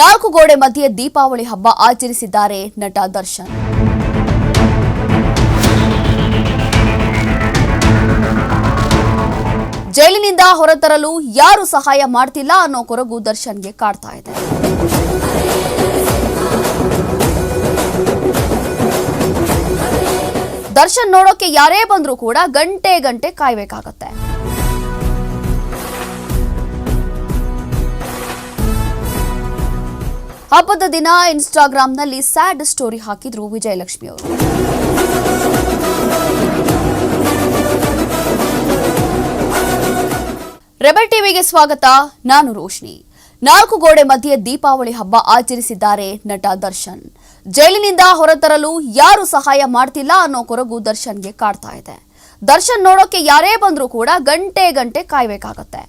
ನಾಲ್ಕು ಗೋಡೆ ಮಧ್ಯೆ ದೀಪಾವಳಿ ಹಬ್ಬ ಆಚರಿಸಿದ್ದಾರೆ ನಟ ದರ್ಶನ್. ಜೈಲಿನಿಂದ ಹೊರತರಲು ಯಾರು ಸಹಾಯ ಮಾಡ್ತಿಲ್ಲ ಅನ್ನೋ ಕೊರಗು ದರ್ಶನ್ಗೆ ಕಾಡ್ತಾ ಇದೆ. ದರ್ಶನ್ ನೋಡೋಕೆ ಯಾರೇ ಬಂದರೂ ಕೂಡ ಗಂಟೆ ಗಂಟೆ ಕಾಯ್ಬೇಕಾಗತ್ತೆ. ಹಬ್ಬದ ದಿನ ಇನ್ಸ್ಟಾಗ್ರಾಂನಲ್ಲಿ ಸ್ಯಾಡ್ ಸ್ಟೋರಿ ಹಾಕಿದ್ರು ವಿಜಯಲಕ್ಷ್ಮಿ ಅವರು. ರೆಬಲ್ ಟಿವಿಗೆ ಸ್ವಾಗತ, ನಾನು ರೋಶ್ನಿ. ನಾಲ್ಕು ಗೋಡೆ ಮಧ್ಯೆ ದೀಪಾವಳಿ ಹಬ್ಬ ಆಚರಿಸಿದ್ದಾರೆ ನಟ ದರ್ಶನ್. ಜೈಲಿನಿಂದ ಹೊರತರಲು ಯಾರು ಸಹಾಯ ಮಾಡ್ತಿಲ್ಲ ಅನ್ನೋ ಕೊರಗು ದರ್ಶನ್ಗೆ ಕಾಡ್ತಾ ಇದೆ. ದರ್ಶನ್ ನೋಡೋಕೆ ಯಾರೇ ಬಂದ್ರೂ ಕೂಡ ಗಂಟೆ ಗಂಟೆ ಕಾಯ್ಬೇಕಾಗತ್ತೆ.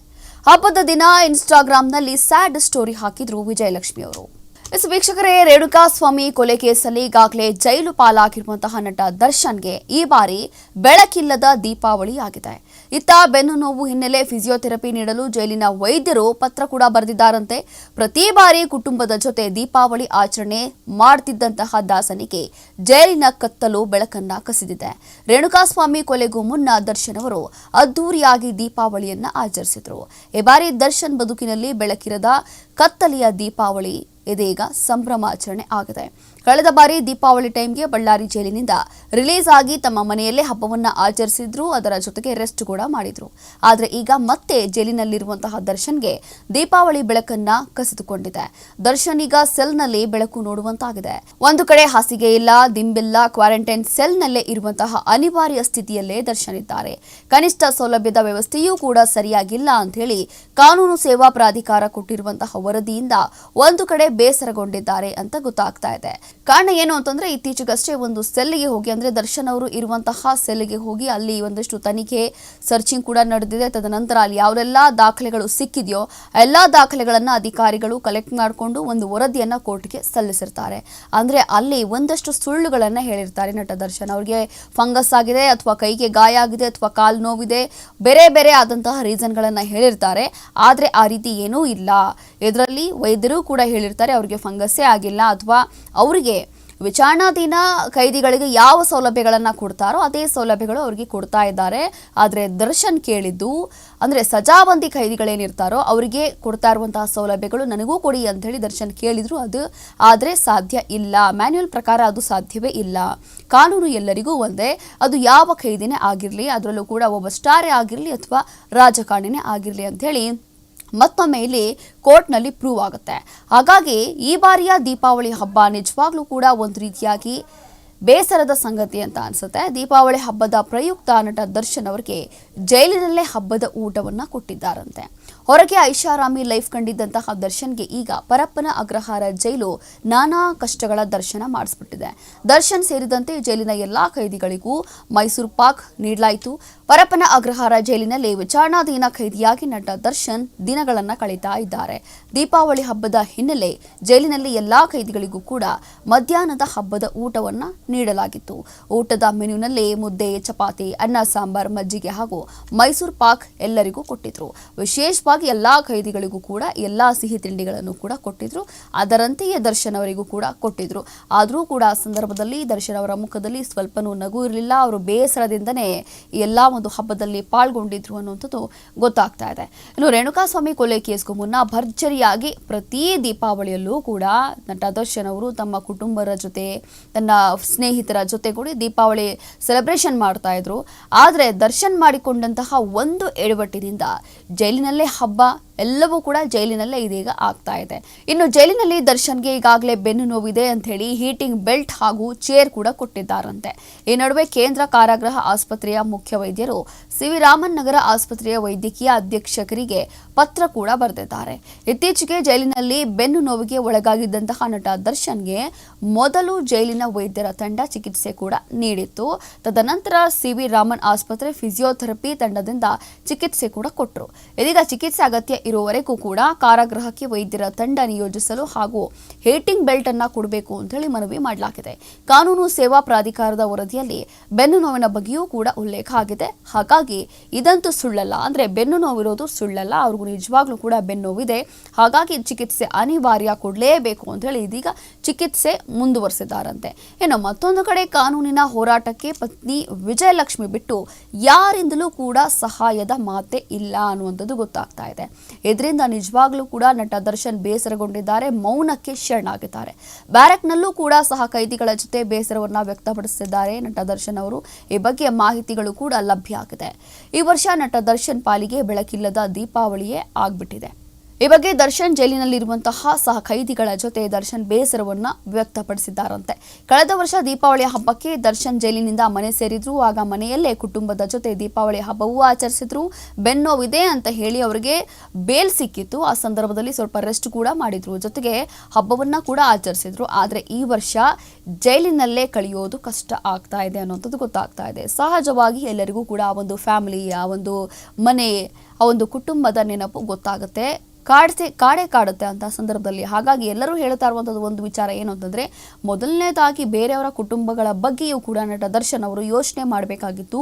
ಹಬ್ಬದ ದಿನ ಇನ್ಸ್ಟಾಗ್ರಾಂನಲ್ಲಿ ಸ್ಯಾಡ್ ಸ್ಟೋರಿ ಹಾಕಿದ್ರು ವಿಜಯಲಕ್ಷ್ಮಿ ಅವರು. ಎಸ್ ವೀಕ್ಷಕರೇ ರೇಣುಕಾ ಸ್ವಾಮಿ ಕೊಲೆ ಕೇಸಲ್ಲಿ ಈಗಾಗಲೇ ಜೈಲು ಪಾಲಾಗಿರುವಂತಹ ನಟ ದರ್ಶನ್ಗೆ ಈ ಬಾರಿ ಬೆಳಕಿಲ್ಲದ ದೀಪಾವಳಿ ಆಗಿದೆ. ಇತ್ತ ಬೆನ್ನು ನೋವು ಹಿನ್ನೆಲೆ ಫಿಸಿಯೋಥೆರಪಿ ನೀಡಲು ಜೈಲಿನ ವೈದ್ಯರು ಪತ್ರ ಕೂಡ ಬರೆದಿದ್ದಾರಂತೆ. ಪ್ರತಿ ಬಾರಿ ಕುಟುಂಬದ ಜೊತೆ ದೀಪಾವಳಿ ಆಚರಣೆ ಮಾಡ್ತಿದ್ದಂತಹ ದಾಸನಿಗೆ ಜೈಲಿನ ಕತ್ತಲು ಬೆಳಕನ್ನ ಕಸಿದಿದೆ. ರೇಣುಕಾಸ್ವಾಮಿ ಕೊಲೆಗೂ ಮುನ್ನ ದರ್ಶನ್ ಅವರು ಅದ್ದೂರಿಯಾಗಿ ದೀಪಾವಳಿಯನ್ನ ಆಚರಿಸಿದರು. ಈ ಬಾರಿ ದರ್ಶನ್ ಬದುಕಿನಲ್ಲಿ ಬೆಳಕಿರದ ಕತ್ತಲೆಯ ದೀಪಾವಳಿ ಇದೀಗ ಸಂಭ್ರಮಾಚರಣೆ ಆಗಿದೆ. ಕಳೆದ ಬಾರಿ ದೀಪಾವಳಿ ಟೈಮ್ಗೆ ಬಳ್ಳಾರಿ ಜೈಲಿನಿಂದ ರಿಲೀಸ್ ಆಗಿ ತಮ್ಮ ಮನೆಯಲ್ಲೇ ಹಬ್ಬವನ್ನ ಆಚರಿಸಿದ್ರು, ಅದರ ಜೊತೆಗೆ ರೆಸ್ಟ್ ಕೂಡ ಮಾಡಿದ್ರು. ಆದರೆ ಈಗ ಮತ್ತೆ ಜೈಲಿನಲ್ಲಿರುವಂತಹ ದರ್ಶನ್ಗೆ ದೀಪಾವಳಿ ಬೆಳಕನ್ನ ಕಸಿದುಕೊಂಡಿದೆ. ದರ್ಶನ್ ಈಗ ಸೆಲ್ನಲ್ಲಿ ಬೆಳಕು ನೋಡುವಂತಾಗಿದೆ. ಒಂದು ಕಡೆ ಹಾಸಿಗೆ ಇಲ್ಲ, ದಿಂಬಿಲ್ಲ, ಕ್ವಾರಂಟೈನ್ ಸೆಲ್ನಲ್ಲೇ ಇರುವಂತಹ ಅನಿವಾರ್ಯ ಸ್ಥಿತಿಯಲ್ಲೇ ದರ್ಶನ್ ಇದ್ದಾರೆ. ಕನಿಷ್ಠ ಸೌಲಭ್ಯದ ವ್ಯವಸ್ಥೆಯೂ ಕೂಡ ಸರಿಯಾಗಿಲ್ಲ ಅಂತ ಹೇಳಿ ಕಾನೂನು ಸೇವಾ ಪ್ರಾಧಿಕಾರ ಕೊಟ್ಟಿರುವಂತಹ ವರದಿಯಿಂದ ಒಂದು ಕಡೆ ಬೇಸರಗೊಂಡಿದ್ದಾರೆ ಅಂತ ಗೊತ್ತಾಗ್ತಾ ಇದೆ. ಕಾರಣ ಏನು ಅಂತಂದ್ರೆ ಇತ್ತೀಚೆಗಷ್ಟೇ ಒಂದು ಸೆಲ್ಗೆ ಹೋಗಿ, ಅಂದ್ರೆ ದರ್ಶನ್ ಅವರು ಇರುವಂತಹ ಸೆಲ್ಗೆ ಹೋಗಿ ಅಲ್ಲಿ ಒಂದಷ್ಟು ತನಿಖೆ, ಸರ್ಚಿಂಗ್ ಕೂಡ ನಡೆದಿದೆ. ತದನಂತರ ಅಲ್ಲಿ ಯಾವೆಲ್ಲ ದಾಖಲೆಗಳು ಸಿಕ್ಕಿದೆಯೋ, ಎಲ್ಲಾ ದಾಖಲೆಗಳನ್ನ ಅಧಿಕಾರಿಗಳು ಕಲೆಕ್ಟ್ ಮಾಡಿಕೊಂಡು ಒಂದು ವರದಿಯನ್ನ ಕೋರ್ಟ್ಗೆ ಸಲ್ಲಿಸಿರ್ತಾರೆ. ಅಂದ್ರೆ ಅಲ್ಲಿ ಒಂದಷ್ಟು ಸುಳ್ಳುಗಳನ್ನ ಹೇಳಿರ್ತಾರೆ ನಟ ದರ್ಶನ್. ಅವ್ರಿಗೆ ಫಂಗಸ್ ಆಗಿದೆ ಅಥವಾ ಕೈಗೆ ಗಾಯ ಆಗಿದೆ ಅಥವಾ ಕಾಲು ನೋವಿದೆ, ಬೇರೆ ಬೇರೆ ಆದಂತಹ ರೀಸನ್ಗಳನ್ನ ಹೇಳಿರ್ತಾರೆ. ಆದ್ರೆ ಆ ರೀತಿ ಏನೂ ಇಲ್ಲ. ಇದರಲ್ಲಿ ವೈದ್ಯರು ಕೂಡ ಹೇಳಿರ್ತಾರೆ. ಅವ್ರಿಗೆ ಫಂಗಸ್ಸೇ ಆಗಿಲ್ಲ ಅಥವಾ ಅವರಿಗೆ ವಿಚಾರಣಾಧೀನ ಕೈದಿಗಳಿಗೆ ಯಾವ ಸೌಲಭ್ಯಗಳನ್ನು ಕೊಡ್ತಾರೋ ಅದೇ ಸೌಲಭ್ಯಗಳು ಅವರಿಗೆ ಕೊಡ್ತಾ ಇದ್ದಾರೆ. ಆದರೆ ದರ್ಶನ್ ಕೇಳಿದ್ದು ಅಂದರೆ ಸಜಾಬಂದಿ ಕೈದಿಗಳೇನಿರ್ತಾರೋ ಅವರಿಗೆ ಕೊಡ್ತಾ ಇರುವಂತಹ ಸೌಲಭ್ಯಗಳು ನನಗೂ ಕೊಡಿ ಅಂತ ಹೇಳಿ ದರ್ಶನ್ ಕೇಳಿದ್ರು. ಅದು ಆದರೆ ಸಾಧ್ಯ ಇಲ್ಲ. ಮ್ಯಾನ್ಯುಯಲ್ ಪ್ರಕಾರ ಅದು ಸಾಧ್ಯವೇ ಇಲ್ಲ. ಕಾನೂನು ಎಲ್ಲರಿಗೂ ಒಂದೇ. ಅದು ಯಾವ ಖೈದಿನೇ ಆಗಿರಲಿ, ಅದರಲ್ಲೂ ಕೂಡ ಒಬ್ಬ ಸ್ಟಾರೇ ಆಗಿರಲಿ ಅಥವಾ ರಾಜಕಾರಣಿನೇ ಆಗಿರಲಿ ಅಂತ ಹೇಳಿ ಮತ್ತೊಮ್ಮೆ ಇಲ್ಲಿ ಕೋರ್ಟ್ನಲ್ಲಿ ಪ್ರೂವ್ ಆಗುತ್ತೆ. ಹಾಗಾಗಿ ಈ ಬಾರಿಯ ದೀಪಾವಳಿ ಹಬ್ಬ ನಿಜವಾಗ್ಲೂ ಕೂಡ ಒಂದು ರೀತಿಯಾಗಿ ಬೇಸರದ ಸಂಗತಿ ಅಂತ ಅನ್ಸುತ್ತೆ. ದೀಪಾವಳಿ ಹಬ್ಬದ ಪ್ರಯುಕ್ತ ನಟ ದರ್ಶನ್ ಅವರಿಗೆ ಜೈಲಿನಲ್ಲೇ ಹಬ್ಬದ ಊಟವನ್ನು ಕೊಟ್ಟಿದ್ದಾರಂತೆ. ಹೊರಗೆ ಐಷಾರಾಮಿ ಲೈಫ್ ಕಂಡಿದ್ದಂತಹ ದರ್ಶನ್ಗೆ ಈಗ ಪರಪ್ಪನ ಅಗ್ರಹಾರ ಜೈಲು ನಾನಾ ಕಷ್ಟಗಳ ದರ್ಶನ ಮಾಡಿಸ್ಬಿಟ್ಟಿದೆ. ದರ್ಶನ್ ಸೇರಿದಂತೆ ಜೈಲಿನ ಎಲ್ಲಾ ಕೈದಿಗಳಿಗೂ ಮೈಸೂರು ಪಾಕ್ ನೀಡಲಾಯಿತು. ಪರಪ್ಪನ ಅಗ್ರಹಾರ ಜೈಲಿನಲ್ಲಿ ವಿಚಾರಣಾಧೀನ ಖೈದಿಯಾಗಿ ನಟ ದರ್ಶನ್ ದಿನಗಳನ್ನ ಕಳೀತಾ ಇದ್ದಾರೆ. ದೀಪಾವಳಿ ಹಬ್ಬದ ಹಿನ್ನೆಲೆ ಜೈಲಿನಲ್ಲಿ ಎಲ್ಲಾ ಖೈದಿಗಳಿಗೂ ಕೂಡ ಮಧ್ಯಾಹ್ನದ ಹಬ್ಬದ ಊಟವನ್ನ ನೀಡಲಾಗಿತ್ತು. ಊಟದ ಮೆನುನಲ್ಲಿ ಮುದ್ದೆ, ಚಪಾತಿ, ಅನ್ನ, ಸಾಂಬಾರ್, ಮಜ್ಜಿಗೆ ಹಾಗೂ ಮೈಸೂರು ಪಾಕ್ ಎಲ್ಲರಿಗೂ ಕೊಟ್ಟಿದ್ರು. ವಿಶೇಷವಾಗಿ ಎಲ್ಲಾ ಖೈದಿಗಳಿಗೂ ಕೂಡ ಎಲ್ಲಾ ಸಿಹಿ ತಿಂಡಿಗಳನ್ನು ಕೂಡ ಕೊಟ್ಟಿದ್ರು. ಅದರಂತೆಯೇ ದರ್ಶನ್ ಅವರಿಗೂ ಕೂಡ ಕೊಟ್ಟಿದ್ರು. ಆದರೂ ಕೂಡ ಸಂದರ್ಭದಲ್ಲಿ ದರ್ಶನ್ ಅವರ ಮುಖದಲ್ಲಿ ಸ್ವಲ್ಪನೂ ನಗು ಇರಲಿಲ್ಲ. ಅವರು ಬೇಸರದಿಂದನೇ ಎಲ್ಲಾ ಒಂದು ಹಬ್ಬದಲ್ಲಿ ಪಾಲ್ಗೊಂಡಿದ್ರು ಅನ್ನುವಂಥದ್ದು ಗೊತ್ತಾಗ್ತಾ ಇದೆ. ಇನ್ನು ರೇಣುಕಾಸ್ವಾಮಿ ಕೊಲೆ ಕೇಸ್ಗೂ ಮುನ್ನ ಭರ್ಜರಿಯಾಗಿ ಪ್ರತಿ ದೀಪಾವಳಿಯಲ್ಲೂ ಕೂಡ ನಟ ದರ್ಶನ್ ಅವರು ತಮ್ಮ ಕುಟುಂಬರ ಜೊತೆ, ತನ್ನ ಸ್ನೇಹಿತರ ಜೊತೆಗೂಡಿ ದೀಪಾವಳಿ ಸೆಲೆಬ್ರೇಷನ್ ಮಾಡ್ತಾ ಇದ್ರು. ಆದರೆ ದರ್ಶನ್ ಮಾಡಿಕೊಂಡಂತಹ ಒಂದು ಎಡವಟ್ಟಿನಿಂದ ಜೈಲಿನಲ್ಲೇ ಹಬ್ಬ ಎಲ್ಲವೂ ಕೂಡ ಜೈಲಿನಲ್ಲೇ ಇದೀಗ ಆಗ್ತಾ ಇದೆ. ಇನ್ನು ಜೈಲಿನಲ್ಲಿ ದರ್ಶನ್ಗೆ ಈಗಾಗಲೇ ಬೆನ್ನು ನೋವಿದೆ ಅಂತ ಹೇಳಿ ಹೀಟಿಂಗ್ ಬೆಲ್ಟ್ ಹಾಗೂ ಚೇರ್ ಕೂಡ ಕೊಟ್ಟಿದ್ದಾರಂತೆ. ಈ ನಡುವೆ ಕೇಂದ್ರ ಕಾರಾಗೃಹ ಆಸ್ಪತ್ರೆಯ ಮುಖ್ಯ ವೈದ್ಯರು ಸಿವಿ ನಗರ ಆಸ್ಪತ್ರೆಯ ವೈದ್ಯಕೀಯ ಅಧ್ಯಕ್ಷಕರಿಗೆ ಪತ್ರ ಕೂಡ ಬರೆದಿದ್ದಾರೆ. ಇತ್ತೀಚೆಗೆ ಜೈಲಿನಲ್ಲಿ ಬೆನ್ನು ನೋವಿಗೆ ಒಳಗಾಗಿದ್ದಂತಹ ನಟ ದರ್ಶನ್ಗೆ ಮೊದಲು ಜೈಲಿನ ವೈದ್ಯರ ತಂಡ ಚಿಕಿತ್ಸೆ ಕೂಡ ನೀಡಿತ್ತು. ತದನಂತರ ಸಿವಿ ರಾಮನ್ ಆಸ್ಪತ್ರೆ ಫಿಸಿಯೋಥೆರಪಿ ತಂಡದಿಂದ ಚಿಕಿತ್ಸೆ ಕೂಡ ಕೊಟ್ಟರು ಇದೀಗ ಚಿಕಿತ್ಸೆ ಅಗತ್ಯ ಇರುವವರೆಗೂ ಕೂಡ ಕಾರಾಗೃಹಕ್ಕೆ ವೈದ್ಯರ ತಂಡ ನಿಯೋಜಿಸಲು ಹಾಗೂ ಹೇಟಿಂಗ್ ಬೆಲ್ಟ್ ಅನ್ನ ಕೊಡಬೇಕು ಅಂತ ಹೇಳಿ ಮನವಿ ಮಾಡಲಾಗಿದೆ. ಕಾನೂನು ಸೇವಾ ಪ್ರಾಧಿಕಾರದ ವರದಿಯಲ್ಲಿ ಬೆನ್ನು ನೋವಿನ ಬಗ್ಗೆಯೂ ಕೂಡ ಉಲ್ಲೇಖ ಆಗಿದೆ. ಹಾಗಾಗಿ ಇದಂತೂ ಸುಳ್ಳಲ್ಲ. ಅಂದ್ರೆ ಬೆನ್ನು ನೋವಿರೋದು ಸುಳ್ಳಲ್ಲ. ಅವ್ರಿಗೂ ನಿಜವಾಗ್ಲೂ ಕೂಡ ಬೆನ್ನು ನೋವಿದೆ ಹಾಗಾಗಿ ಚಿಕಿತ್ಸೆ ಅನಿವಾರ್ಯ ಕೊಡಲೇಬೇಕು ಅಂತ ಹೇಳಿ ಇದೀಗ ಚಿಕಿತ್ಸೆ ಮುಂದುವರೆಸಿದ್ದಾರಂತೆ ಇನ್ನು ಮತ್ತೊಂದು ಕಡೆ ಕಾನೂನಿನ ಹೋರಾಟಕ್ಕೆ ಪತ್ನಿ ವಿಜಯಲಕ್ಷ್ಮಿ ಬಿಟ್ಟು ಯಾರಿಂದಲೂ ಕೂಡ ಸಹಾಯದ ಮಾತೆ ಇಲ್ಲ ಅನ್ನುವಂಥದ್ದು ಗೊತ್ತಾಗ್ತಾ ಇದೆ. ಇದರಿಂದ ನಿಜವಾಗ್ಲೂ ಕೂಡ ನಟ ದರ್ಶನ್ ಬೇಸರಗೊಂಡಿದ್ದಾರೆ, ಮೌನಕ್ಕೆ ಶರಣಾಗಿದ್ದಾರೆ. ಬ್ಯಾರಕ್ನಲ್ಲೂ ಕೂಡ ಸಹ ಕೈದಿಗಳ ಜೊತೆ ಬೇಸರವನ್ನ ವ್ಯಕ್ತಪಡಿಸಿದ್ದಾರೆ ನಟ ದರ್ಶನ್ ಅವರು. ಈ ಬಗ್ಗೆ ಮಾಹಿತಿಗಳು ಕೂಡ ಲಭ್ಯ ಆಗಿದೆ. ಈ ವರ್ಷ ನಟ ದರ್ಶನ್ ಪಾಲಿಗೆ ಬೆಳಕಿಲ್ಲದ ದೀಪಾವಳಿಯೇ ಆಗ್ಬಿಟ್ಟಿದೆ. ಈ ಬಗ್ಗೆ ದರ್ಶನ್ ಜೈಲಿನಲ್ಲಿರುವಂತಹ ಸಹ ಖೈದಿಗಳ ಜೊತೆ ದರ್ಶನ್ ಬೇಸರವನ್ನ ವ್ಯಕ್ತಪಡಿಸಿದ್ದಾರಂತೆ. ಕಳೆದ ವರ್ಷ ದೀಪಾವಳಿ ಹಬ್ಬಕ್ಕೆ ದರ್ಶನ್ ಜೈಲಿನಿಂದ ಮನೆ ಸೇರಿದ್ರು. ಆಗ ಮನೆಯಲ್ಲೇ ಕುಟುಂಬದ ಜೊತೆ ದೀಪಾವಳಿ ಹಬ್ಬವೂ ಆಚರಿಸಿದ್ರು. ಬೆನ್ನೋವಿದೆ ಅಂತ ಹೇಳಿ ಅವರಿಗೆ ಬೇಲ್ ಸಿಕ್ಕಿತ್ತು. ಆ ಸಂದರ್ಭದಲ್ಲಿ ಸ್ವಲ್ಪ ರೆಸ್ಟ್ ಕೂಡ ಮಾಡಿದ್ರು. ಜೊತೆಗೆ ಹಬ್ಬವನ್ನ ಕೂಡ ಆಚರಿಸಿದ್ರು. ಆದ್ರೆ ಈ ವರ್ಷ ಜೈಲಿನಲ್ಲೇ ಕಳೆಯೋದು ಕಷ್ಟ ಆಗ್ತಾ ಇದೆ ಅನ್ನೋಂಥದ್ದು ಗೊತ್ತಾಗ್ತಾ ಇದೆ. ಸಹಜವಾಗಿ ಎಲ್ಲರಿಗೂ ಕೂಡ ಆ ಒಂದು ಫ್ಯಾಮಿಲಿ, ಆ ಒಂದು ಮನೆ, ಆ ಒಂದು ಕುಟುಂಬದ ನೆನಪು ಗೊತ್ತಾಗುತ್ತೆ. ಕಾಡ್ಸೆ, ಕಾಡೇ ಕಾಡುತ್ತೆ ಅಂತ ಸಂದರ್ಭದಲ್ಲಿ. ಹಾಗಾಗಿ ಎಲ್ಲರೂ ಹೇಳ್ತಾ ಇರುವಂಥದ್ದು ಒಂದು ವಿಚಾರ ಏನು ಅಂತಂದರೆ, ಮೊದಲನೇದಾಗಿ ಬೇರೆಯವರ ಕುಟುಂಬಗಳ ಬಗ್ಗೆಯೂ ಕೂಡ ನಟ ದರ್ಶನ್ ಅವರು ಯೋಚನೆ ಮಾಡಬೇಕಾಗಿತ್ತು.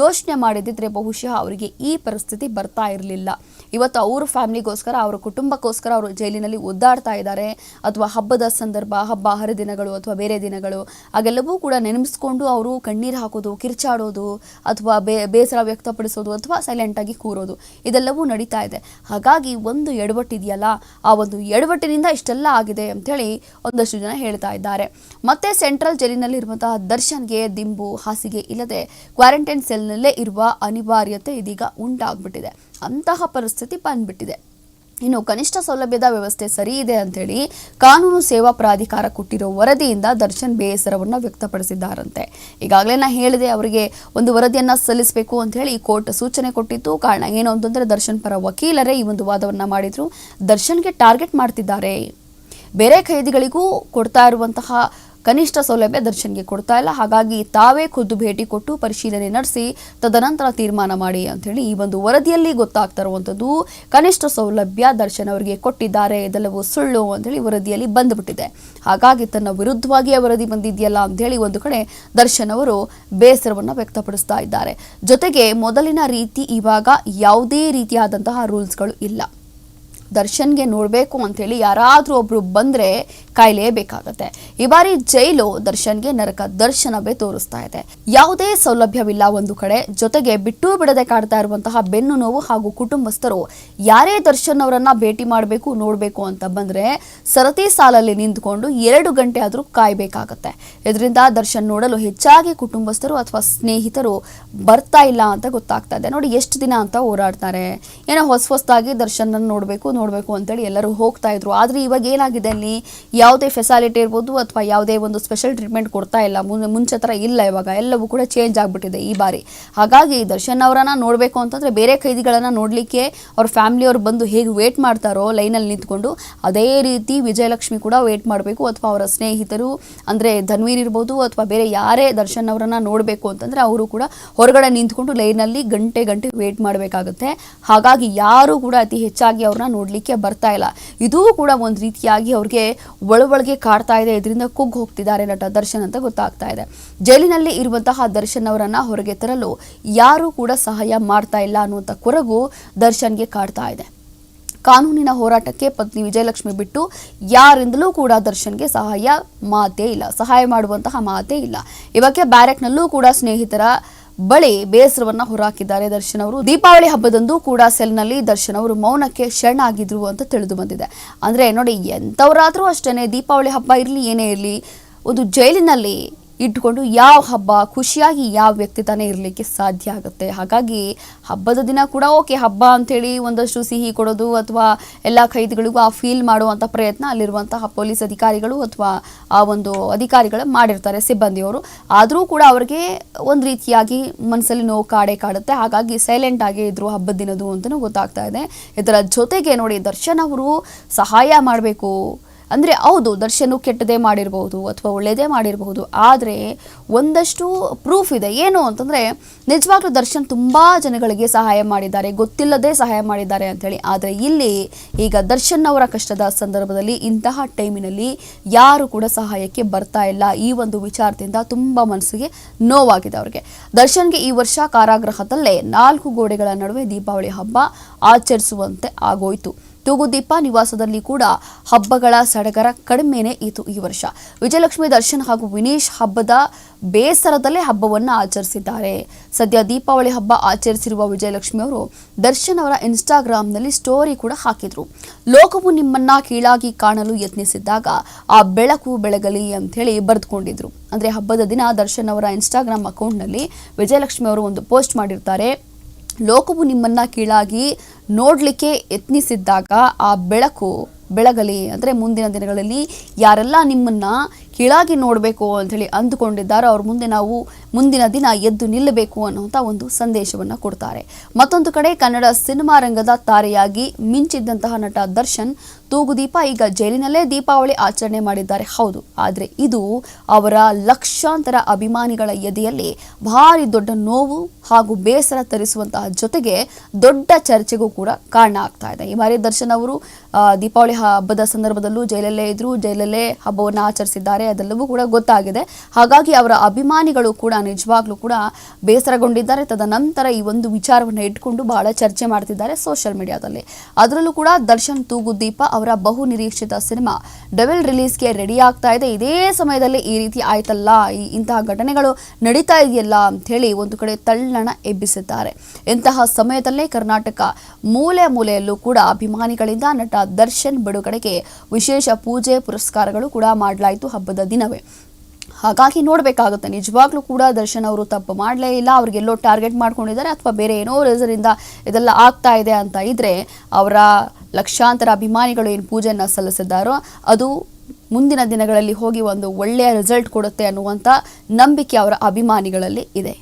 ಯೋಚನೆ ಮಾಡಿದಿದ್ರೆ ಬಹುಶಃ ಅವರಿಗೆ ಈ ಪರಿಸ್ಥಿತಿ ಬರ್ತಾ ಇರಲಿಲ್ಲ. ಇವತ್ತು ಅವ್ರ ಫ್ಯಾಮಿಲಿಗೋಸ್ಕರ, ಅವರ ಕುಟುಂಬಕ್ಕೋಸ್ಕರ ಅವರು ಜೈಲಿನಲ್ಲಿ ಒದ್ದಾಡ್ತಾ ಇದ್ದಾರೆ. ಅಥವಾ ಹಬ್ಬದ ಸಂದರ್ಭ, ಹಬ್ಬ ಹರಿದಿನಗಳು ಅಥವಾ ಬೇರೆ ದಿನಗಳು, ಹಾಗೆಲ್ಲವೂ ಕೂಡ ನೆನಪಿಸ್ಕೊಂಡು ಅವರು ಕಣ್ಣೀರು ಹಾಕೋದು, ಕಿರ್ಚಾಡೋದು, ಅಥವಾ ಬೇಸರ ವ್ಯಕ್ತಪಡಿಸೋದು ಅಥವಾ ಸೈಲೆಂಟಾಗಿ ಕೂರೋದು, ಇದೆಲ್ಲವೂ ನಡೀತಾ ಇದೆ. ಹಾಗಾಗಿ ಒಂದು ಎಡವಟ್ಟಿದೆಯಲ್ಲ? ಆ ಒಂದು ಎಡವಟ್ಟಿನಿಂದ ಇಷ್ಟೆಲ್ಲ ಆಗಿದೆ ಅಂಥೇಳಿ ಒಂದಷ್ಟು ಜನ ಹೇಳ್ತಾ ಇದ್ದಾರೆ. ಮತ್ತೆ ಸೆಂಟ್ರಲ್ ಜೈಲಿನಲ್ಲಿರುವಂತಹ ದರ್ಶನ್ಗೆ ದಿಂಬು ಹಾಸಿಗೆ ಇಲ್ಲದೆ ಕ್ವಾರಂಟೈನ್ ಸೆಲ್ನಲ್ಲೇ ಇರುವ ಅನಿವಾರ್ಯತೆ ಇದೀಗ ಉಂಟಾಗ್ಬಿಟ್ಟಿದೆ. ಅಂತಹ ಪರಿಸ್ಥಿತಿ ಬಂದ್ಬಿಟ್ಟಿದೆ. ಇನ್ನು ಕನಿಷ್ಠ ಸೌಲಭ್ಯದ ವ್ಯವಸ್ಥೆ ಸರಿ ಇದೆ ಅಂತೇಳಿ ಕಾನೂನು ಸೇವಾ ಪ್ರಾಧಿಕಾರ ಕೊಟ್ಟಿರೋ ವರದಿಯಿಂದ ದರ್ಶನ್ ಬೇಸರವನ್ನು ವ್ಯಕ್ತಪಡಿಸಿದ್ದಾರಂತೆ. ಈಗಾಗಲೇ ನಾ ಹೇಳಿದೆ ಅವರಿಗೆ ಒಂದು ವರದಿಯನ್ನು ಸಲ್ಲಿಸಬೇಕು ಅಂತ ಹೇಳಿ ಕೋರ್ಟ್ ಸೂಚನೆ ಕೊಟ್ಟಿತ್ತು. ಕಾರಣ ಏನು ಅಂತಂದರೆ ದರ್ಶನ್ ಪರ ವಕೀಲರೇ ಈ ಒಂದು ವಾದವನ್ನು ಮಾಡಿದ್ರು. ದರ್ಶನ್ಗೆ ಟಾರ್ಗೆಟ್ ಮಾಡ್ತಿದ್ದಾರೆ. ಬೇರೆ ಖೈದಿಗಳಿಗೂ ಕೊಡ್ತಾ ಇರುವಂತಹ ಕನಿಷ್ಠ ಸೌಲಭ್ಯ ದರ್ಶನ್ಗೆ ಕೊಡ್ತಾ ಇಲ್ಲ. ಹಾಗಾಗಿ ತಾವೇ ಖುದ್ದು ಭೇಟಿ ಕೊಟ್ಟು ಪರಿಶೀಲನೆ ನಡೆಸಿ ತದನಂತರ ತೀರ್ಮಾನ ಮಾಡಿ ಅಂತೇಳಿ ಈ ಒಂದು ವರದಿಯಲ್ಲಿ ಗೊತ್ತಾಗ್ತಾ ಇರುವಂಥದ್ದು ಕನಿಷ್ಠ ಸೌಲಭ್ಯ ದರ್ಶನ್ ಅವರಿಗೆ ಕೊಟ್ಟಿದ್ದಾರೆ. ಇದೆಲ್ಲವೂ ಸುಳ್ಳು ಅಂತೇಳಿ ವರದಿಯಲ್ಲಿ ಬಂದ್ಬಿಟ್ಟಿದೆ. ಹಾಗಾಗಿ ತನ್ನ ವಿರುದ್ಧವಾಗಿ ವರದಿ ಬಂದಿದೆಯಲ್ಲ ಅಂತೇಳಿ ಒಂದು ಕಡೆ ದರ್ಶನ್ ಅವರು ಬೇಸರವನ್ನು ವ್ಯಕ್ತಪಡಿಸ್ತಾ ಇದ್ದಾರೆ. ಜೊತೆಗೆ ಮೊದಲಿನ ರೀತಿ ಇವಾಗ ಯಾವುದೇ ರೀತಿಯಾದಂತಹ ರೂಲ್ಸ್ಗಳು ಇಲ್ಲ. ದರ್ಶನ್ಗೆ ನೋಡಬೇಕು ಅಂತೇಳಿ ಯಾರಾದರೂ ಒಬ್ರು ಬಂದರೆ ಕಾಯಲೇಬೇಕಾಗತ್ತೆ ಈ ಬಾರಿ ಜೈಲು ದರ್ಶನ್ಗೆ ನರಕ ದರ್ಶನವೇ ತೋರಿಸ್ತಾ ಇದೆ. ಯಾವುದೇ ಸೌಲಭ್ಯವಿಲ್ಲ ಒಂದು ಕಡೆ. ಜೊತೆಗೆ ಬಿಟ್ಟು ಬಿಡದೆ ಕಾಡ್ತಾ ಇರುವಂತಹ ಬೆನ್ನು ನೋವು ಹಾಗೂ ಕುಟುಂಬಸ್ಥರು ಯಾರೇ ದರ್ಶನ್ ಅವರನ್ನ ಭೇಟಿ ಮಾಡಬೇಕು, ನೋಡಬೇಕು ಅಂತ ಬಂದ್ರೆ ಸರತಿ ಸಾಲಲ್ಲಿ ನಿಂತ್ಕೊಂಡು ಎರಡು ಗಂಟೆ ಆದರೂ ಕಾಯಬೇಕಾಗತ್ತೆ. ಇದರಿಂದ ದರ್ಶನ್ ನೋಡಲು ಹೆಚ್ಚಾಗಿ ಕುಟುಂಬಸ್ಥರು ಅಥವಾ ಸ್ನೇಹಿತರು ಬರ್ತಾ ಇಲ್ಲ ಅಂತ ಗೊತ್ತಾಗ್ತಾ ಇದೆ. ನೋಡಿ, ಎಷ್ಟು ದಿನ ಅಂತ ಓಡಾಡ್ತಾರೆ ಏನೋ ಹೊಸ ಹೊಸದಾಗಿ ದರ್ಶನ್ ನೋಡಬೇಕು ನೋಡಬೇಕು ಅಂತೇಳಿ ಎಲ್ಲರೂ ಹೋಗ್ತಾ ಇದ್ರು. ಆದರೆ ಇವಾಗ ಏನಾಗಿದೆ ಅಲ್ಲಿ? ಯಾವುದೇ ಫೆಸಾಲಿಟಿ ಇರ್ಬೋದು ಅಥವಾ ಯಾವುದೇ ಒಂದು ಸ್ಪೆಷಲ್ ಟ್ರೀಟ್ಮೆಂಟ್ ಕೊಡ್ತಾ ಇಲ್ಲ. ಮುಂಚೆ ಥರ ಇಲ್ಲ ಇವಾಗ. ಎಲ್ಲವೂ ಕೂಡ ಚೇಂಜ್ ಆಗಿಬಿಟ್ಟಿದೆ ಈ ಬಾರಿ. ಹಾಗಾಗಿ ದರ್ಶನ್ ಅವರನ್ನ ನೋಡಬೇಕು ಅಂತಂದರೆ ಬೇರೆ ಖೈದಿಗಳನ್ನು ನೋಡಲಿಕ್ಕೆ ಅವ್ರ ಫ್ಯಾಮಿಲಿಯವ್ರು ಬಂದು ಹೇಗೆ ವೇಟ್ ಮಾಡ್ತಾರೋ ಲೈನಲ್ಲಿ ನಿಂತ್ಕೊಂಡು, ಅದೇ ರೀತಿ ವಿಜಯಲಕ್ಷ್ಮಿ ಕೂಡ ವೇಟ್ ಮಾಡಬೇಕು. ಅಥವಾ ಅವರ ಸ್ನೇಹಿತರು, ಅಂದರೆ ಧನ್ವೀರ್ ಇರ್ಬೋದು ಅಥವಾ ಬೇರೆ ಯಾರೇ ದರ್ಶನ್ ಅವರನ್ನು ನೋಡಬೇಕು ಅಂತಂದರೆ ಅವರು ಕೂಡ ಹೊರಗಡೆ ನಿಂತ್ಕೊಂಡು ಲೈನಲ್ಲಿ ಗಂಟೆ ಗಂಟೆ ವೇಟ್ ಮಾಡಬೇಕಾಗುತ್ತೆ. ಹಾಗಾಗಿ ಯಾರು ಕೂಡ ಅತಿ ಹೆಚ್ಚಾಗಿ ಅವ್ರನ್ನ ನೋಡಲಿಕ್ಕೆ ಬರ್ತಾ ಇಲ್ಲ. ಇದೂ ಕೂಡ ಒಂದು ರೀತಿಯಾಗಿ ಅವ್ರಿಗೆ ಒಳಗೆ ಕಾಡ್ತಾ ಇದೆ. ಇದರಿಂದ ಕುಗ್ಗು ಹೋಗ್ತಿದ್ದಾರೆ ನಟ ದರ್ಶನ್ ಅಂತ ಗೊತ್ತಾಗ್ತಾ ಇದೆ. ಜೈಲಿನಲ್ಲಿ ಇರುವಂತಹ ದರ್ಶನ್ ಅವರನ್ನ ಹೊರಗೆ ತರಲು ಯಾರೂ ಕೂಡ ಸಹಾಯ ಮಾಡ್ತಾ ಇಲ್ಲ ಅನ್ನುವಂಥ ಕೊರಗು ದರ್ಶನ್ಗೆ ಕಾಡ್ತಾ ಇದೆ. ಕಾನೂನಿನ ಹೋರಾಟಕ್ಕೆ ಪತ್ನಿ ವಿಜಯಲಕ್ಷ್ಮಿ ಬಿಟ್ಟು ಯಾರಿಂದಲೂ ಕೂಡ ದರ್ಶನ್ಗೆ ಸಹಾಯ ಮಾತೇ ಇಲ್ಲ. ಸಹಾಯ ಮಾಡುವಂತಹ ಮಾತೇ ಇಲ್ಲ. ಇವಕ್ಕೆ ಬ್ಯಾರೆಕ್ನಲ್ಲೂ ಕೂಡ ಸ್ನೇಹಿತರ ಬಳಿ ಬೇಸರವನ್ನ ಹೊರಹಾಕಿದ್ದಾರೆ ದರ್ಶನ್ ಅವರು. ದೀಪಾವಳಿ ಹಬ್ಬದಂದು ಕೂಡ ಸೆಲ್ನಲ್ಲಿ ದರ್ಶನ್ ಅವರು ಮೌನಕ್ಕೆ ಶರಣಾಗಿದ್ರು ಅಂತ ತಿಳಿದು ಬಂದಿದೆ. ಅಂದ್ರೆ ನೋಡಿ ಎಂಥವರಾದ್ರೂ ಅಷ್ಟೇನೆ ದೀಪಾವಳಿ ಹಬ್ಬ ಇರಲಿ ಏನೇ ಇರಲಿ, ಒಂದು ಜೈಲಿನಲ್ಲಿ ಇಟ್ಕೊಂಡು ಯಾವ ಹಬ್ಬ ಖುಷಿಯಾಗಿ ಯಾವ ವ್ಯಕ್ತಿ ತಾನೇ ಇರಲಿಕ್ಕೆ ಸಾಧ್ಯ ಆಗುತ್ತೆ. ಹಾಗಾಗಿ ಹಬ್ಬದ ದಿನ ಕೂಡ ಓಕೆ, ಹಬ್ಬ ಅಂಥೇಳಿ ಒಂದಷ್ಟು ಸಿಹಿ ಕೊಡೋದು ಅಥವಾ ಎಲ್ಲ ಖೈದಿಗಳಿಗೂ ಆ ಫೀಲ್ ಮಾಡುವಂಥ ಪ್ರಯತ್ನ ಅಲ್ಲಿರುವಂತಹ ಪೊಲೀಸ್ ಅಧಿಕಾರಿಗಳು ಅಥವಾ ಆ ಒಂದು ಅಧಿಕಾರಿಗಳು ಮಾಡಿರ್ತಾರೆ, ಸಿಬ್ಬಂದಿಯವರು. ಆದರೂ ಕೂಡ ಅವರಿಗೆ ಒಂದು ರೀತಿಯಾಗಿ ಮನಸ್ಸಲ್ಲಿ ನೋವು ಕಾಡೇ ಕಾಡುತ್ತೆ. ಹಾಗಾಗಿ ಸೈಲೆಂಟ್ ಆಗೇ ಇದ್ರು ಹಬ್ಬದ ದಿನದು ಅಂತಲೂ ಗೊತ್ತಾಗ್ತಾ ಇದೆ. ಇದರ ಜೊತೆಗೆ ನೋಡಿ ದರ್ಶನ್ ಅವರು ಸಹಾಯ ಮಾಡಬೇಕು. ಅಂದರೆ ಹೌದು, ದರ್ಶನ್ ಕೆಟ್ಟದೇ ಮಾಡಿರಬಹುದು ಅಥವಾ ಒಳ್ಳೆಯದೇ ಮಾಡಿರಬಹುದು ಆದರೆ ಒಂದಷ್ಟು ಪ್ರೂಫ್ ಇದೆ. ಏನು ಅಂತಂದರೆ ನಿಜವಾಗ್ಲೂ ದರ್ಶನ್ ತುಂಬ ಜನಗಳಿಗೆ ಸಹಾಯ ಮಾಡಿದ್ದಾರೆ, ಗೊತ್ತಿಲ್ಲದೆ ಸಹಾಯ ಮಾಡಿದ್ದಾರೆ ಅಂಥೇಳಿ ಆದರೆ ಇಲ್ಲಿ ಈಗ ದರ್ಶನ್ ಅವರ ಕಷ್ಟದ ಸಂದರ್ಭದಲ್ಲಿ ಇಂತಹ ಟೈಮಿನಲ್ಲಿ ಯಾರು ಕೂಡ ಸಹಾಯಕ್ಕೆ ಬರ್ತಾ ಇಲ್ಲ ಈ ಒಂದು ವಿಚಾರದಿಂದ ತುಂಬ ಮನಸ್ಸಿಗೆ ನೋವಾಗಿದೆ ಅವರಿಗೆ. ದರ್ಶನ್ಗೆ ಈ ವರ್ಷ ಕಾರಾಗೃಹದಲ್ಲೇ ನಾಲ್ಕು ಗೋಡೆಗಳ ನಡುವೆ ದೀಪಾವಳಿ ಹಬ್ಬ ಆಚರಿಸುವಂತೆ ಆಗೋಯ್ತು. ತೂಗುದೀಪ ನಿವಾಸದಲ್ಲಿ ಕೂಡ ಹಬ್ಬಗಳ ಸಡಗರ ಕಡಿಮೆನೇ ಇತ್ತು ಈ ವರ್ಷ. ವಿಜಯಲಕ್ಷ್ಮಿ ದರ್ಶನ್ ಹಾಗೂ ವಿನೀಶ್ ಹಬ್ಬದ ಬೇಸರದಲ್ಲೇ ಹಬ್ಬವನ್ನು ಆಚರಿಸಿದ್ದಾರೆ. ಸದ್ಯ ದೀಪಾವಳಿ ಹಬ್ಬ ಆಚರಿಸಿರುವ ವಿಜಯಲಕ್ಷ್ಮಿ ಅವರು ದರ್ಶನ್ ಅವರ ಇನ್ಸ್ಟಾಗ್ರಾಂನಲ್ಲಿ ಸ್ಟೋರಿ ಕೂಡ ಹಾಕಿದ್ರು. ಲೋಕವು ನಿಮ್ಮನ್ನ ಕೀಳಾಗಿ ಕಾಣಲು ಯತ್ನಿಸಿದ್ದಾಗ ಆ ಬೆಳಕು ಬೆಳಗಲಿ ಅಂತೇಳಿ ಬರೆದುಕೊಂಡಿದ್ರು. ಅಂದ್ರೆ ಹಬ್ಬದ ದಿನ ದರ್ಶನ್ ಅವರ ಇನ್ಸ್ಟಾಗ್ರಾಮ್ ಅಕೌಂಟ್ನಲ್ಲಿ ವಿಜಯಲಕ್ಷ್ಮಿ ಅವರು ಒಂದು ಪೋಸ್ಟ್ ಮಾಡಿರ್ತಾರೆ. ಲೋಕವು ನಿಮ್ಮನ್ನ ಕೀಳಾಗಿ ನೋಡಲಿಕ್ಕೆ ಯತ್ನಿಸಿದ್ದಾಗ ಆ ಬೆಳಕು ಬೆಳಗಲಿ ಅಂದರೆ ಮುಂದಿನ ದಿನಗಳಲ್ಲಿ ಯಾರೆಲ್ಲ ನಿಮ್ಮನ್ನ ಕೀಳಾಗಿ ನೋಡಬೇಕು ಅಂಥೇಳಿ ಅಂದುಕೊಂಡಿದ್ದಾರೆ. ಅವ್ರ ಮುಂದೆ ನಾವು ಮುಂದಿನ ದಿನ ಎದ್ದು ನಿಲ್ಲಬೇಕು ಅನ್ನುವಂಥ ಒಂದು ಸಂದೇಶವನ್ನು ಕೊಡ್ತಾರೆ. ಮತ್ತೊಂದು ಕಡೆ ಕನ್ನಡ ಸಿನಿಮಾ ರಂಗದ ತಾರೆಯಾಗಿ ಮಿಂಚಿದ್ದಂತಹ ನಟ ದರ್ಶನ್ ತೂಗುದೀಪ ಈಗ ಜೈಲಿನಲ್ಲೇ ದೀಪಾವಳಿ ಆಚರಣೆ ಮಾಡಿದ್ದಾರೆ. ಹೌದು, ಆದರೆ ಇದು ಅವರ ಲಕ್ಷಾಂತರ ಅಭಿಮಾನಿಗಳ ಎದೆಯಲ್ಲಿ ಭಾರಿ ದೊಡ್ಡ ನೋವು ಹಾಗೂ ಬೇಸರ ತರಿಸುವಂತಹ ಜೊತೆಗೆ ದೊಡ್ಡ ಚರ್ಚೆಗೂ ಕೂಡ ಕಾರಣ ಆಗ್ತಾ ಇದೆ. ಈ ಬಾರಿ ದರ್ಶನ್ ಅವರು ದೀಪಾವಳಿ ಹಬ್ಬದ ಸಂದರ್ಭದಲ್ಲೂ ಜೈಲಲ್ಲೇ ಇದ್ರು, ಜೈಲಲ್ಲೇ ಹಬ್ಬವನ್ನು ಆಚರಿಸಿದ್ದಾರೆ. ಅದೆಲ್ಲವೂ ಕೂಡ ಗೊತ್ತಾಗಿದೆ. ಹಾಗಾಗಿ ಅವರ ಅಭಿಮಾನಿಗಳು ಕೂಡ ನಿಜವಾಗ್ಲೂ ಕೂಡ ಬೇಸರಗೊಂಡಿದ್ದಾರೆ. ತದನಂತರ ಈ ಒಂದು ವಿಚಾರವನ್ನು ಇಟ್ಕೊಂಡು ಬಹಳ ಚರ್ಚೆ ಮಾಡ್ತಿದ್ದಾರೆ ಸೋಷಿಯಲ್ ಮೀಡಿಯಾದಲ್ಲಿ ಅದರಲ್ಲೂ ಕೂಡ ದರ್ಶನ್ ತೂಗುದೀಪ ಅವರ ಬಹು ನಿರೀಕ್ಷಿತ ಸಿನಿಮಾ ಡಬಲ್ ರಿಲೀಸ್ಗೆ ರೆಡಿ ಆಗ್ತಾ ಇದೆ. ಇದೇ ಸಮಯದಲ್ಲಿ ಈ ರೀತಿ ಆಯ್ತಲ್ಲ? ಇಂತಹ ಘಟನೆಗಳು ನಡೀತಾ ಇದೆಯಲ್ಲ ಅಂತ ಹೇಳಿ ಒಂದು ಕಡೆ ತಳ್ಳಣ ಎಬ್ಬಿಸಿದ್ದಾರೆ. ಇಂತಹ ಸಮಯದಲ್ಲೇ ಕರ್ನಾಟಕ ಮೂಲೆ ಮೂಲೆಯಲ್ಲೂ ಕೂಡ ಅಭಿಮಾನಿಗಳಿಂದ ನಟ ದರ್ಶನ್ ಬಿಡುಗಡೆಗೆ ವಿಶೇಷ ಪೂಜೆ ಪುರಸ್ಕಾರಗಳು ಕೂಡ ಮಾಡಲಾಯಿತು. ಹಬ್ಬದ ದಿನವೇ. ಹಾಗಾಗಿ ನೋಡಬೇಕಾಗುತ್ತೆ, ನಿಜವಾಗ್ಲೂ ಕೂಡ ದರ್ಶನ್ ಅವರು ತಪ್ಪು ಮಾಡಲೇ ಇಲ್ಲ ಅವ್ರಿಗೆಲ್ಲೋ ಟಾರ್ಗೆಟ್ ಮಾಡ್ಕೊಂಡಿದ್ದಾರೆ ಅಥವಾ ಬೇರೆ ಏನೋ ರೀಸನಿಂದ ಇದೆಲ್ಲ ಆಗ್ತಾ ಇದೆ ಅಂತ ಇದ್ದರೆ ಅವರ ಲಕ್ಷಾಂತರ ಅಭಿಮಾನಿಗಳು ಏನು ಪೂಜೆಯನ್ನು ಸಲ್ಲಿಸಿದ್ದಾರೋ ಅದು ಮುಂದಿನ ದಿನಗಳಲ್ಲಿ ಹೋಗಿ ಒಂದು ಒಳ್ಳೆಯ ರಿಸಲ್ಟ್ ಕೊಡುತ್ತೆ ಅನ್ನುವಂಥ ನಂಬಿಕೆ ಅವರ ಅಭಿಮಾನಿಗಳಲ್ಲಿ ಇದೆ.